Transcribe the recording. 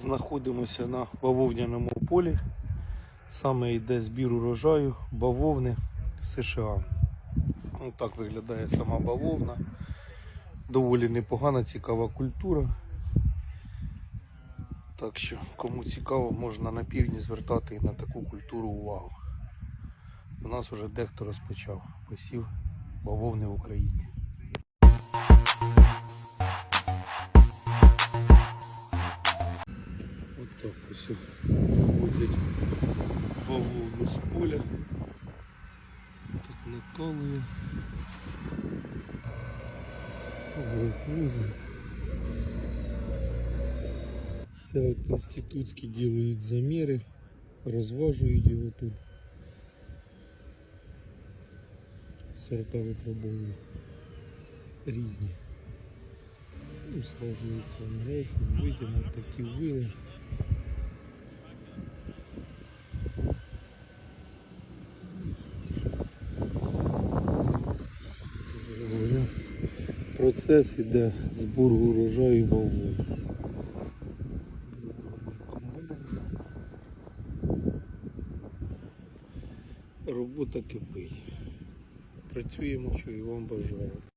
Знаходимося на бавовняному полі. Саме йде збір урожаю бавовни в США. Ну, так виглядає сама бавовна. Доволі непогана, цікава культура. Так що, кому цікаво, можна на півдні звертати і на таку культуру увагу. У нас вже дехто розпочав посів бавовни в Україні. От так ось возять бавовну з поля. Так накалує. Агрокузи. Це от інститутські ділають заміри, розважують його тут. Сорта випробовують різні. Ну, сложується мрез, витягнуть такі вили. Говорю, Процес іде збору урожаю бавовни. Робота кипить. Працюємо, що і вам бажаю.